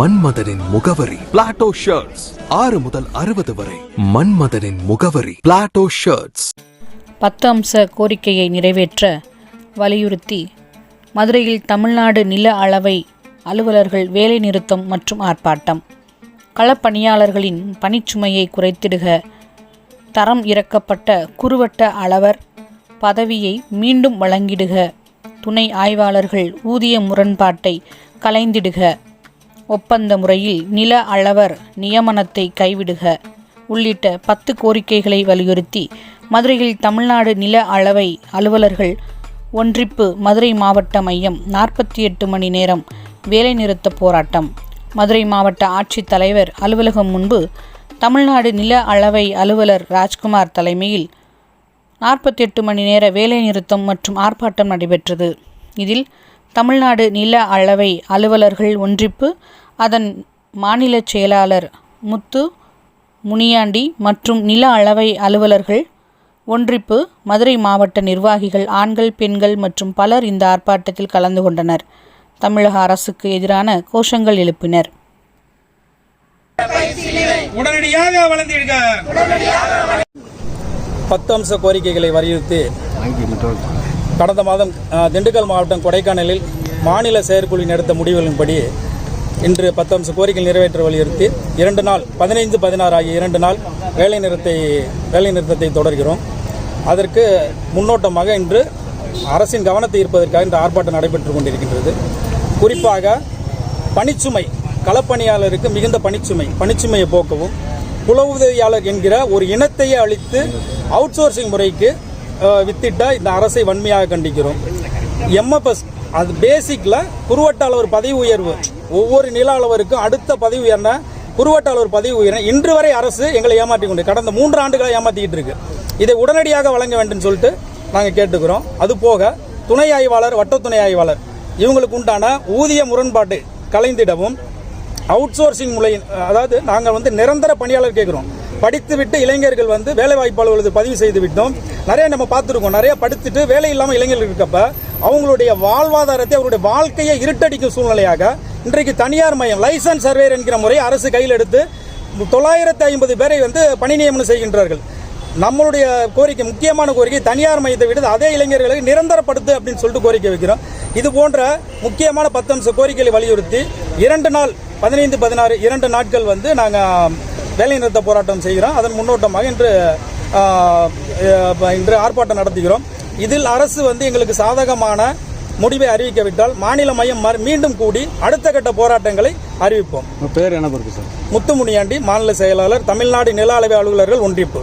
மன்மதனின் முகவரி. Plato shirts ஆறு முதல் அறுபது வரை. மன்மதனின் முகவரி. பிளாட்டோ ஷர்ட்ஸ் பத்து அம்ச கோரிக்கையை நிறைவேற்ற வலியுறுத்தி மதுரையில் தமிழ்நாடு நில அளவை அலுவலர்கள் வேலைநிறுத்தம் மற்றும் ஆர்ப்பாட்டம். களப்பணியாளர்களின் பணிச்சுமையை குறைத்திடுக. தரம் இறக்கப்பட்ட குறுவட்ட அளவர் பதவியை மீண்டும் வழங்கிடுக. துணை ஆய்வாளர்கள் ஊதிய முரண்பாட்டை கலைந்திடுக. ஒப்பந்த முறையில் நில அளவர் நியமனத்தை கைவிடுக. உள்ளிட்ட பத்து கோரிக்கைகளை வலியுறுத்தி மதுரையில் தமிழ்நாடு நில அளவை அலுவலர்கள் ஒன்றிப்பு மதுரை மாவட்ட மையம் நாற்பத்தி எட்டு மணி நேரம் வேலைநிறுத்த போராட்டம். மதுரை மாவட்ட ஆட்சித்தலைவர் அலுவலகம் முன்பு தமிழ்நாடு நில அளவை அலுவலர் ராஜ்குமார் தலைமையில் நாற்பத்தி எட்டு மணி நேர வேலைநிறுத்தம் மற்றும் ஆர்ப்பாட்டம் நடைபெற்றது. இதில் தமிழ்நாடு நில அளவை அலுவலர்கள் ஒன்றிப்பு அதன் மாநில செயலாளர் முத்து முனியாண்டி மற்றும் நில அளவை அலுவலர்கள் ஒன்றிப்பு மதுரை மாவட்ட நிர்வாகிகள் ஆண்கள் பெண்கள் மற்றும் பலர் இந்த ஆர்ப்பாட்டத்தில் கலந்து கொண்டனர். தமிழக அரசுக்கு எதிரான கோஷங்கள் எழுப்பினர். உடனடியாக பத்து அம்ச கோரிக்கைகளை வலியுறுத்தி கடந்த மாதம் திண்டுக்கல் மாவட்டம் கொடைக்கானலில் மாநில செயற்குழு எடுத்த முடிவுகளின்படி இன்று பத்து அம்ச கோரிக்கை நிறைவேற்ற வலியுறுத்தி இரண்டு நாள் பதினைந்து பதினாறு ஆகிய இரண்டு நாள் வேலை நிறுத்தை வேலை நிறுத்தத்தை தொடர்கிறோம். அதற்கு முன்னோட்டமாக இன்று அரசின் கவனத்தை ஈர்ப்பதற்காக இந்த ஆர்ப்பாட்டம் நடைபெற்று கொண்டிருக்கின்றது. குறிப்பாக பணிச்சுமை களப்பணியாளருக்கு மிகுந்த பணிச்சுமை பணிச்சுமையை போக்கவும் குல உதவியாளர் என்கிற ஒரு இனத்தையே அழித்து அவுட் சோர்சிங் முறைக்கு வித்திட்டால் இந்த அரசை வன்மையாக கண்டிக்கிறோம். எம்எஃப்எஸ் அது பேசிக்கில் குறுவட்ட அளவர் பதவி உயர்வு. ஒவ்வொரு நில அளவருக்கும் அடுத்த பதவி உயர்ன குறுவட்டாளர் பதவி உயர்ன இன்று வரை அரசு எங்களை ஏமாற்றி கொண்டு கடந்த மூன்று ஆண்டுகளை ஏமாற்றிக்கிட்டு இருக்கு. இதை உடனடியாக வழங்க வேண்டும் சொல்லிட்டு நாங்கள் கேட்டுக்கிறோம். அது போக துணை ஆய்வாளர் வட்ட துணை ஆய்வாளர் இவங்களுக்கு உண்டான ஊதிய முரண்பாட்டு கலைந்திடவும் அவுட் சோர்சிங் முறை அதாவது நாங்கள் வந்து நிரந்தர பணியாளர் கேட்குறோம் படித்துவிட்டு இளைஞர்கள் வந்து வேலை வாய்ப்பு அலுவலகத்தில் பதிவு செய்து விட்டோம் நிறைய நம்ம பார்த்துருக்கோம். நிறைய படித்துட்டு வேலை இல்லாமல் இளைஞர்கள் இருக்கப்ப அவங்களுடைய வாழ்வாதாரத்தை அவருடைய வாழ்க்கையை இருட்டடிக்கும் சூழ்நிலையாக இன்றைக்கு தனியார் மையம் லைசன்ஸ் சர்வேர் என்கிற முறை அரசு கையில் எடுத்து தொள்ளாயிரத்தி ஐம்பது பேரை வந்து பணி நியமனம் செய்கின்றார்கள். நம்மளுடைய கோரிக்கை முக்கியமான கோரிக்கை தனியார் மையத்தை விட அதே இளைஞர்களுக்கு நிரந்தரப்படுத்து அப்படின்னு சொல்லிட்டு கோரிக்கை வைக்கிறோம். இது போன்ற முக்கியமான பத்து அம்ச கோரிக்கைகளை வலியுறுத்தி இரண்டு நாள் பதினைந்து பதினாறு இரண்டு நாட்கள் வந்து நாங்கள் வேலைநிறுத்த போராட்டம் செய்கிறோம். அதன் முன்னோட்டமாக இன்று இன்று ஆர்ப்பாட்டம் நடத்துகிறோம். இதில் அரசு வந்து எங்களுக்கு சாதகமான முடிவை அறிவிக்கவிட்டால் மாநில மையம் மீண்டும் கூடி அடுத்த கட்ட போராட்டங்களை அறிவிப்போம். பேர் என்ன பொறுப்பு சார்? முத்துமுனியாண்டி மாநில செயலாளர் தமிழ்நாடு நில அளவை அலுவலர்கள் ஒன்றிப்பு